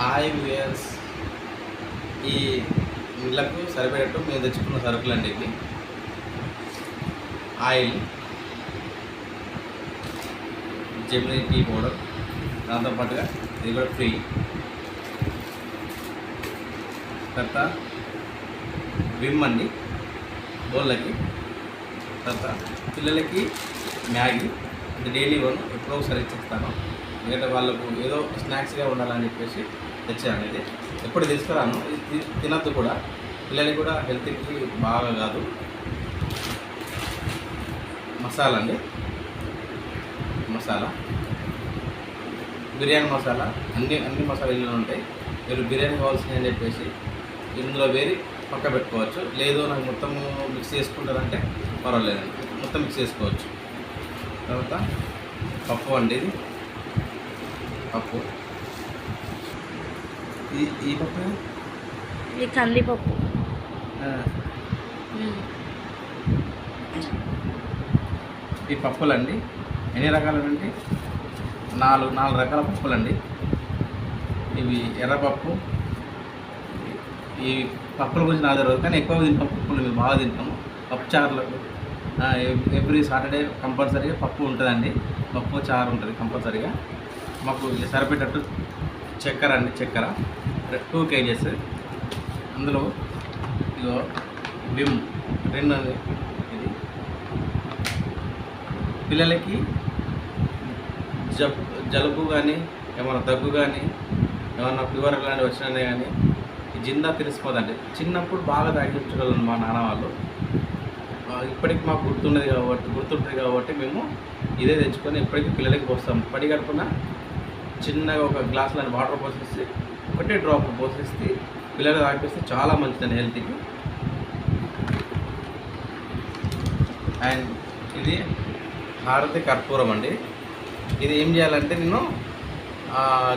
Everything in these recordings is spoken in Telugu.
హాయ్ వ్యూయర్స్ ఈ ఇళ్ళకు సరిపడేట్టు మేము తెచ్చుకున్న సరుకులు అండి ఇవి. ఆయిల్ జెమినీ టీ పౌడర్ దాంతోపాటుగా ఇది కూడా ఫ్రీ. తర్వాత విమ్ అండి బోళ్ళకి తర్వాత పిల్లలకి మ్యాగీ డైలీ వన్ ఎప్పుడో ఒకసారి ఇచ్చిస్తాను. ఎందుకంటే వాళ్ళకు ఏదో స్నాక్స్గా ఉండాలని చెప్పేసి తెచ్చాను ఇది. ఎప్పుడు తీసుకురాను. ఇది తినద్దు కూడా. పిల్లలకి కూడా హెల్త్కి బాగా కాదు. మసాలా అండి. మసాలా. బిర్యానీ మసాలా. అన్ని అన్ని మసాలా ఉంటాయి. మీరు బిర్యానీ కావాల్సింది అని చెప్పేసి ఇందులో వేరి పక్క పెట్టుకోవచ్చు. లేదు నాకు మొత్తము మిక్స్ చేసుకుంటారంటే పర్వాలేదండి మొత్తం మిక్స్ చేసుకోవచ్చు. తర్వాత పప్పు అండి ఇది. పప్పు. ఈ ఈ పప్పు? ఇది కందిపప్పు. ఈ పప్పులండి. ఎన్ని రకాలండి నాలుగు నాలుగు రకాల పప్పులండి. ఇవి ఎర్రపప్పు. ఈ పప్పుల గురించి నాకు తెలియదు కానీ ఎక్కువ తింటాం పప్పులు మేము బాగా తింటాము. పప్పు చారులకు ఎవ్రీ సాటర్డే కంపల్సరీగా పప్పు ఉంటుందండి. పప్పు చారు ఉంటుంది కంపల్సరీగా. మాకు ఇది సరిపెట్టట్టు చక్కెర అండి చక్కెర. Two kgs. అందులో ఇగో విమ్ రెండు అండి ఇది. పిల్లలకి జబ్ జలుబు కానీ ఏమైనా దగ్గు కానీ ఏమైనా ఫీవర్ లాంటివి వచ్చినా కానీ జిందా తెలిసిపోదండి. చిన్నప్పుడు బాగా తాగించగలను మా నాన్న వాళ్ళు. ఇప్పటికి మాకు గుర్తున్నది కాబట్టి గుర్తుంటుంది కాబట్టి మేము ఇదే తెచ్చుకొని ఇప్పటికీ పిల్లలకి పోస్తాం. పడి గడుపున చిన్నగా ఒక గ్లాసులో వాటర్ పోసేసి ఒకటే డ్రాప్ పోసేసి పిల్లలు తాగిపిస్తే చాలా మంచిదండి హెల్త్కి అండ్ ఇది హారతి కర్పూరం అండి. ఇది ఏం చేయాలంటే నేను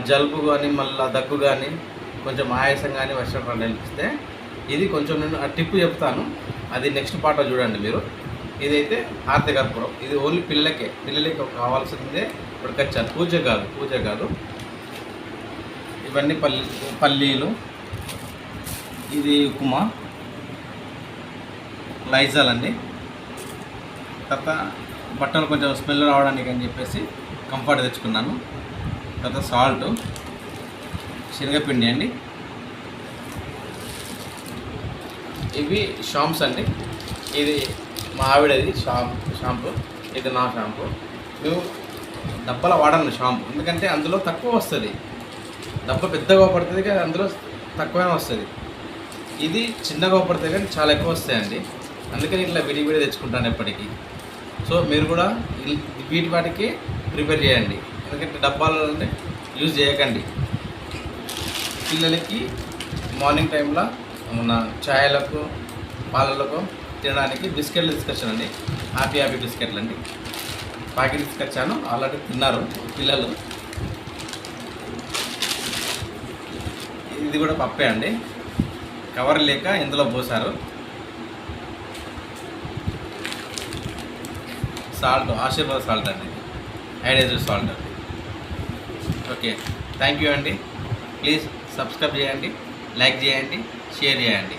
జలుబు కానీ మళ్ళీ దగ్గు కానీ కొంచెం ఆయాసం కానీ వర్షం పడి ఇది కొంచెం నేను ఆ టిప్ చెప్తాను. అది నెక్స్ట్ పాట చూడండి మీరు. ఇదైతే హారతి కర్పూరం. ఇది ఓన్లీ పిల్లలకే. పిల్లలకి కావాల్సిందే ఇప్పటికొచ్చాను పూజ కాదు పూజ కాదు. ఇవన్నీ పల్లి పల్లీలు ఇది ఉప్మా లైజాల్ అండి తర్వాత బట్టలు కొంచెం స్మెల్ రావడానికి అని చెప్పేసి కంఫర్ట్ తెచ్చుకున్నాను. తర్వాత సాల్ట్ శనగపిండి అండి. ఇవి షాంప్స్ అండి. ఇది మా ఆవిడది షాంప్ షాంపూ. ఇది నా షాంపూ. మేము డబ్బాలో వాడను షాంపూ. ఎందుకంటే అందులో తక్కువ వస్తుంది. డబ్బా పెద్దగా పడుతుంది కానీ అందులో తక్కువనే వస్తుంది. ఇది చిన్నగా పడుతుంది కానీ చాలా ఎక్కువ వస్తాయండి. అందుకని ఇట్లా విడి విడి తెచ్చుకుంటాను ఎప్పటికీ. సో మీరు కూడా వీటి వాటికి ప్రిపేర్ చేయండి. ఎందుకంటే డబ్బాలలో యూజ్ చేయకండి. పిల్లలకి మార్నింగ్ టైంలో మన ఛాయలకు పాలలకు తినడానికి బిస్కెట్లు తీసుకొచ్చానండి. హ్యాపీ హ్యాపీ బిస్కెట్లు అండి ప్యాకెట్ తీసుకొచ్చాను. ఆల్రెడీ తిన్నారు పిల్లలు. ఇది కూడా పప్పే అండి. కవర్ లేక ఇందులో పోసారు. సాల్ట్ ఆశీర్వాద్ సాల్ట్ అండి ఐడైజర్ సాల్ట్ అండి. ఓకే. థ్యాంక్ యూ అండి. ప్లీజ్ సబ్స్క్రైబ్ చేయండి. లైక్ చేయండి. షేర్ చేయండి.